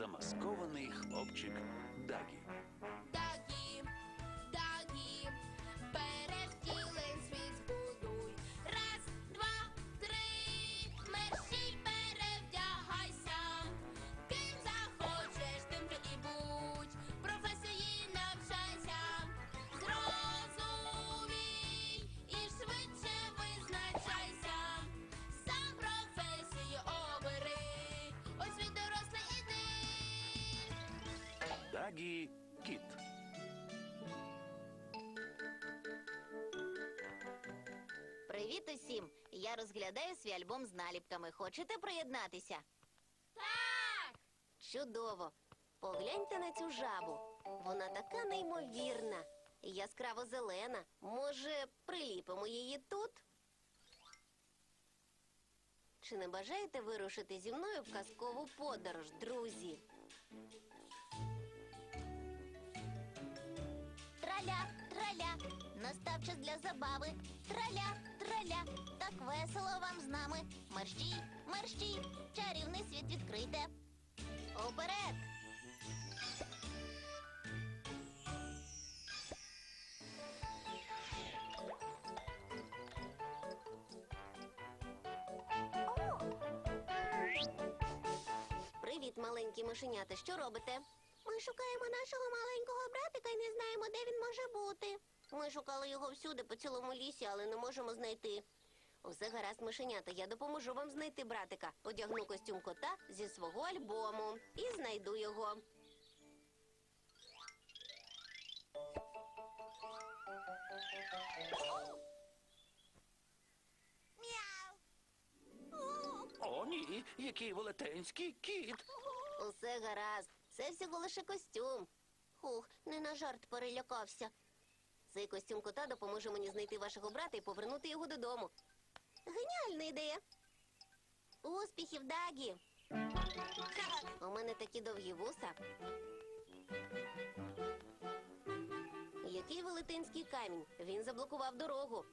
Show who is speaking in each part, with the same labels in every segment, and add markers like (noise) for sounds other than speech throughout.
Speaker 1: замаскований хлопчик
Speaker 2: Привіт усім! Я розглядаю свій альбом з наліпками. Хочете приєднатися?
Speaker 3: Так!
Speaker 2: Чудово! Погляньте на цю жабу. Вона така неймовірна. Яскраво зелена. Може, приліпимо її тут? Чи не бажаєте вирушити зі мною в казкову подорож, друзі? Траля, траля, настав час для забави. Траля, траля, так весело вам з нами. Мерщій, мерщій, чарівний світ відкрийте. Уперед! Привіт, маленькі мишенята. Що робите? Ми шукаємо нашого маленького бути. Ми шукали його всюди по цілому лісі, але не можемо знайти. Усе гаразд, мишенята, я допоможу вам знайти братика. Одягну костюм кота зі свого альбому і знайду його.
Speaker 1: О, ні, який велетенський кіт.
Speaker 2: Усе гаразд. Це всього лише костюм. Хух, не на жарт перелякався. Цей костюм кота допоможе мені знайти вашого брата і повернути його додому. Геніальна ідея. Успіхів, Дагі. У мене такі довгі вуса. Який велетенський камінь. Він заблокував дорогу.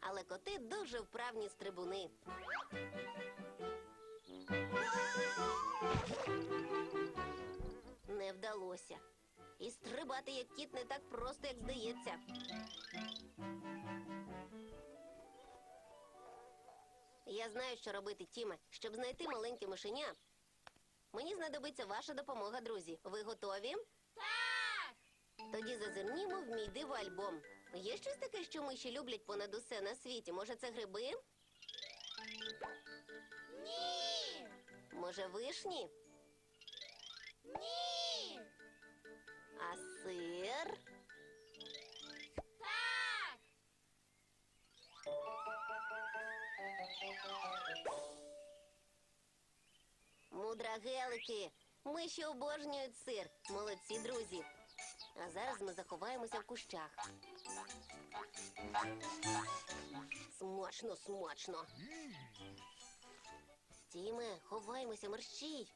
Speaker 2: Але коти дуже вправні стрибуни. Не вдалося. І стрибати як кіт не так просто, як здається. Я знаю, що робити, Тіме. Щоб знайти маленьке мишеня. Мені знадобиться ваша допомога, друзі. Ви готові?
Speaker 3: Так!
Speaker 2: Тоді зазирнімо в мій диво-альбом. Є щось таке, що миші люблять понад усе на світі? Може, це гриби?
Speaker 3: Ні!
Speaker 2: Може, вишні?
Speaker 3: Ні!
Speaker 2: А сир?
Speaker 3: Так!
Speaker 2: Мудрагелики. Миші обожнюють сир. Молодці, друзі. А зараз ми заховаємося в кущах. Смачно, смачно. Тіме, ховаємося, мерщій.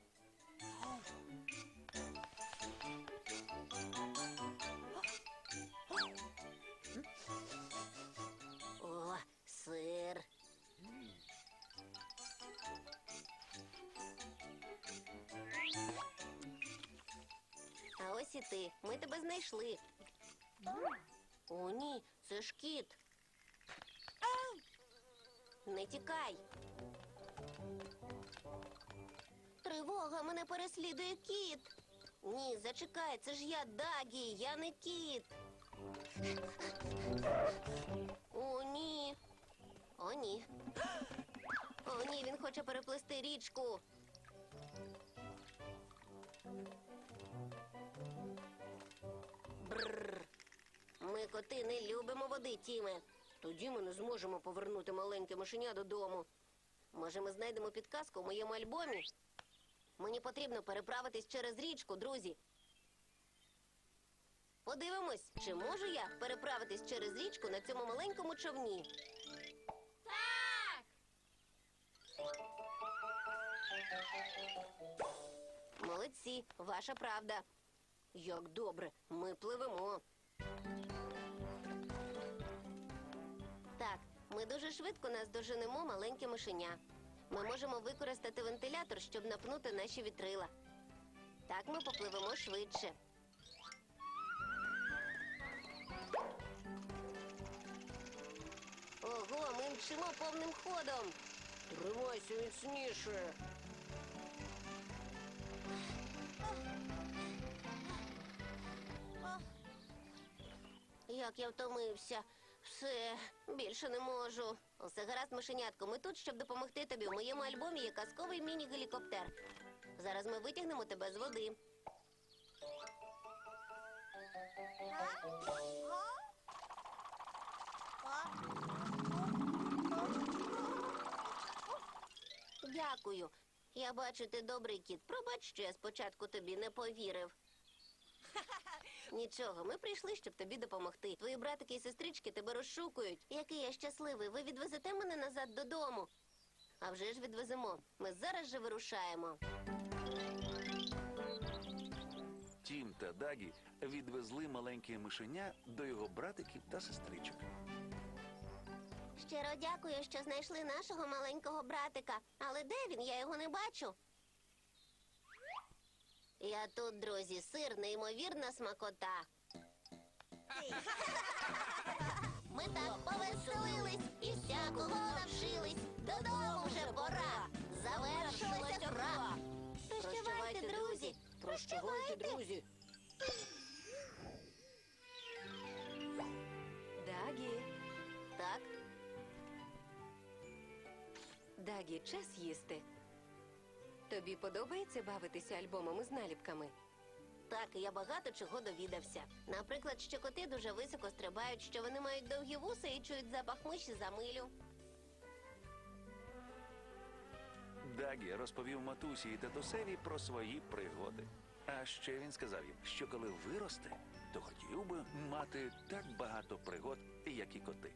Speaker 2: Ось і ти. Ми тебе знайшли. О, ні, це ж кіт. Не тікай. Тривога, мене переслідує кіт. Ні, зачекай, це ж я Дагі, я не кіт. О, ні. О, ні. О, ні, він хоче переплисти річку. Бррр. Ми коти не любимо води, Тіме. Тоді ми не зможемо повернути маленьке мишеня додому. Може, ми знайдемо підказку в моєму альбомі? Мені потрібно переправитись через річку, друзі. Подивимось, чи можу я переправитись через річку на цьому маленькому човні.
Speaker 3: Так!
Speaker 2: Молодці, ваша правда. Як добре, ми пливемо. Так, ми дуже швидко наздоженемо маленьке мишеня. Ми можемо використати вентилятор, щоб напнути наші вітрила. Так ми попливемо швидше. Ого, ми мчимо повним ходом. Тримайся міцніше. Як я втомився. Все, більше не можу. Усе гаразд, мишенятко. Ми тут, щоб допомогти тобі. У моєму альбомі є казковий міні-гелікоптер. Зараз ми витягнемо тебе з води. Дякую. Я бачу, ти добрий кіт. Пробач, що я спочатку тобі не повірив. (laughs) Нічого, ми прийшли, щоб тобі допомогти. Твої братики і сестрички тебе розшукують. Який я щасливий. Ви відвезете мене назад додому. А вже ж відвеземо. Ми зараз же вирушаємо.
Speaker 4: Тім та Дагі відвезли маленьке мишеня до його братиків та сестричок.
Speaker 2: Щиро дякую, що знайшли нашого маленького братика. Але де він? Я його не бачу. Я тут, друзі, сир, неймовірна смакота. (laughs) Ми так повеселились і всякого навчились. Додому вже пора. Завершилася гра.
Speaker 5: Дагі, час їсти. Тобі подобається бавитися альбомами з наліпками?
Speaker 2: так, я багато чого довідався. Наприклад, що коти дуже високо стрибають, що вони мають довгі вуса і чують запах миші за милю.
Speaker 4: Дагі розповів матусі і татусеві про свої пригоди. А ще він сказав їм, що коли виросте, то хотів би мати так багато пригод, як і коти.